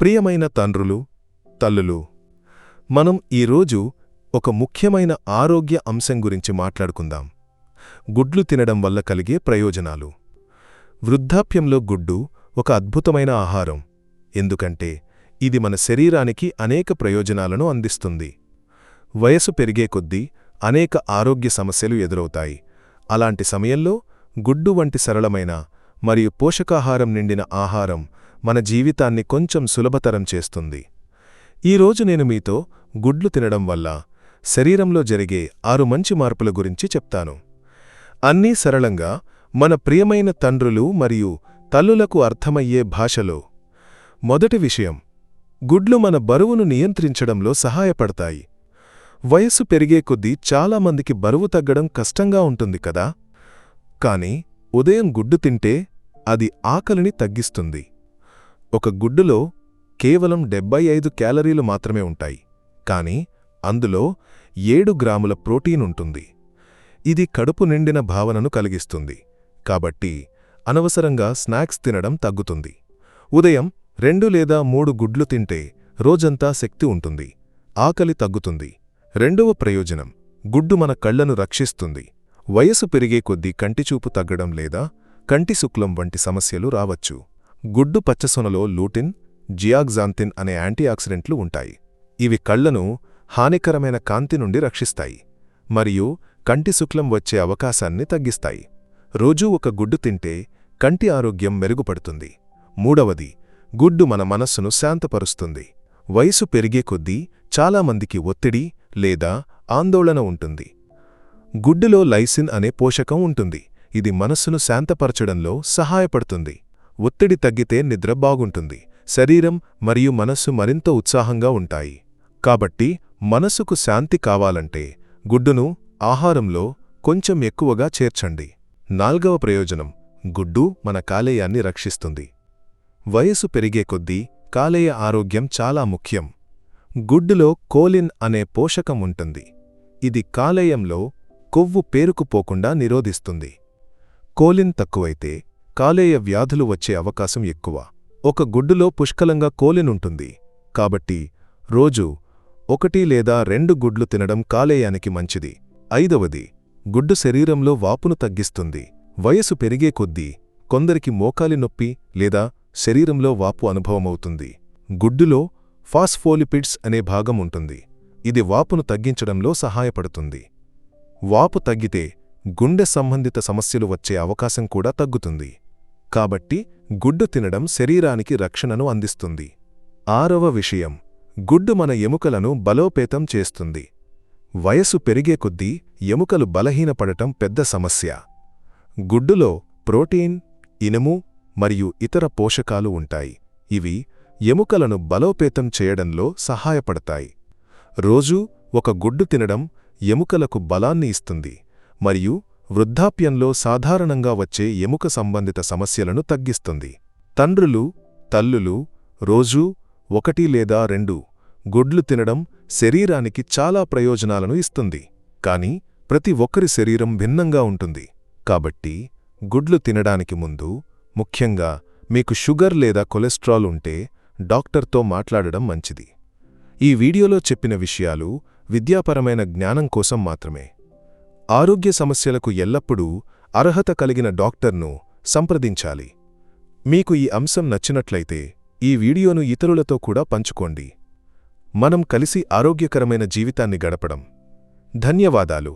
ప్రియమైన తండ్రులు తల్లులు మనం ఈరోజు ఒక ముఖ్యమైన ఆరోగ్య అంశం గురించి మాట్లాడుకుందాం. గుడ్లు తినడం వల్ల కలిగే ప్రయోజనాలు. వృద్ధాప్యంలో గుడ్డు ఒక అద్భుతమైన ఆహారం. ఎందుకంటే ఇది మన శరీరానికి అనేక ప్రయోజనాలను అందిస్తుంది. వయసు పెరిగే కొద్దీ అనేక ఆరోగ్య సమస్యలు ఎదురవుతాయి. అలాంటి సమయంలో గుడ్డు వంటి సరళమైన మరియు పోషకాహారం నిండిన ఆహారం మన జీవితాన్ని కొంచెం సులభతరం చేస్తుంది. ఈరోజు నేను మీతో గుడ్లు తినడం వల్ల శరీరంలో జరిగే ఆరు మంచి మార్పుల గురించి చెప్తాను. అన్నీ సరళంగా మన ప్రియమైన తండ్రులు మరియు తల్లులకు అర్థమయ్యే భాషలో. మొదటి విషయం గుడ్లు మన బరువును నియంత్రించడంలో సహాయపడతాయి. వయస్సు పెరిగే కొద్దీ చాలామందికి బరువు తగ్గడం కష్టంగా ఉంటుంది కదా? కాని ఉదయం గుడ్డు తింటే అది ఆకలిని తగ్గిస్తుంది. ఒక గుడ్డులో కేవలం డెబ్బై ఐదు క్యాలరీలు మాత్రమే ఉంటాయి కాని అందులో ఏడు గ్రాముల ప్రోటీన్ ఉంటుంది. ఇది కడుపు నిండిన భావనను కలిగిస్తుంది కాబట్టి అనవసరంగా స్నాక్స్ తినడం తగ్గుతుంది. ఉదయం రెండు లేదా మూడు గుడ్లు తింటే రోజంతా శక్తి ఉంటుంది ఆకలి తగ్గుతుంది. రెండవ ప్రయోజనం గుడ్డు మన కళ్ళను రక్షిస్తుంది. వయసు పెరిగే కొద్దీ కంటిచూపు తగ్గడం లేదా కంటి శుక్లం వంటి సమస్యలు రావచ్చు. గుడ్డు పచ్చసొనలో లూటిన్ జియాగ్జాంతిన్ అనే యాంటీఆక్సిడెంట్లు ఉంటాయి. ఇవి కళ్ళను హానికరమైన కాంతి నుండి రక్షిస్తాయి మరియు కంటి శుక్లం వచ్చే అవకాశాన్ని తగ్గిస్తాయి. రోజూ ఒక గుడ్డు తింటే కంటి ఆరోగ్యం మెరుగుపడుతుంది. మూడవది గుడ్డు మన మనస్సును శాంతపరుస్తుంది. వయసు పెరిగే కొద్దీ చాలామందికి ఒత్తిడి లేదా ఆందోళన ఉంటుంది. గుడ్డులో లైసిన్ అనే పోషకం ఉంటుంది. ఇది మనస్సును శాంతపరచడంలో సహాయపడుతుంది. ఒత్తిడి తగ్గితే నిద్ర బాగుంటుంది. శరీరం మరియు మనస్సు మరింత ఉత్సాహంగా ఉంటాయి. కాబట్టి మనస్సుకు శాంతి కావాలంటే గుడ్డును ఆహారంలో కొంచెం ఎక్కువగా చేర్చండి. నాల్గవ ప్రయోజనం గుడ్డు మన కాలేయాన్ని రక్షిస్తుంది. వయసు పెరిగే కొద్దీ కాలేయ ఆరోగ్యం చాలా ముఖ్యం. గుడ్డులో కోలిన్ అనే పోషకం ఉంటుంది. ఇది కాలేయంలో కొవ్వు పేరుకుపోకుండా నిరోధిస్తుంది. కోలిన్ తక్కువైతే కాలేయ వ్యాధులు వచ్చే అవకాశం ఎక్కువ. ఒక గుడ్డులో పుష్కలంగా కోలినుంటుంది. కాబట్టి రోజు ఒకటి లేదా రెండు గుడ్లు తినడం కాలేయానికి మంచిది. ఐదవది గుడ్డు శరీరంలో వాపును తగ్గిస్తుంది. వయసు పెరిగే కొద్దీ కొందరికి మోకాలి నొప్పి లేదా శరీరంలో వాపు అనుభవమవుతుంది. గుడ్డులో ఫాస్ఫోలిపిడ్స్ అనే భాగం ఉంటుంది. ఇది వాపును తగ్గించడంలో సహాయపడుతుంది. వాపు తగ్గితే గుండె సంబంధిత సమస్యలు వచ్చే అవకాశం కూడా తగ్గుతుంది. కాబట్టి గుడ్డు తినడం శరీరానికి రక్షణను అందిస్తుంది. ఆరవ విషయం. గుడ్డు మన ఎముకలను బలోపేతం చేస్తుంది. వయసు పెరిగే కొద్దీ ఎముకలు బలహీనపడటం పెద్ద సమస్య. గుడ్డులో ప్రోటీన్ ఇనుము మరియు ఇతర పోషకాలు ఉంటాయి. ఇవి ఎముకలను బలోపేతం చేయడంలో సహాయపడతాయి. రోజూ ఒక గుడ్డు తినడం ఎముకలకు బలాన్ని ఇస్తుంది. మరియు వృద్ధాప్యంలో సాధారణంగా వచ్చే ఎముక సంబంధిత సమస్యలను తగ్గిస్తుంది. తండ్రులు తల్లులు రోజూ ఒకటి లేదా రెండు గుడ్లు తినడం శరీరానికి చాలా ప్రయోజనాలను ఇస్తుంది. కాని ప్రతి ఒక్కరి శరీరం భిన్నంగా ఉంటుంది. కాబట్టి గుడ్లు తినడానికి ముందు ముఖ్యంగా మీకు షుగర్ లేదా కొలెస్ట్రాల్ ఉంటే డాక్టర్తో మాట్లాడడం మంచిది. ఈ వీడియోలో చెప్పిన విషయాలు విద్యాపరమైన జ్ఞానం కోసం మాత్రమే. ఆరోగ్య సమస్యలకు ఎల్లప్పుడూ అర్హత కలిగిన డాక్టర్ను సంప్రదించాలి. మీకు ఈ అంశం నచ్చినట్లయితే ఈ వీడియోను ఇతరులతో కూడా పంచుకోండి. మనం కలిసి ఆరోగ్యకరమైన జీవితాన్ని గడపడం. ధన్యవాదాలు.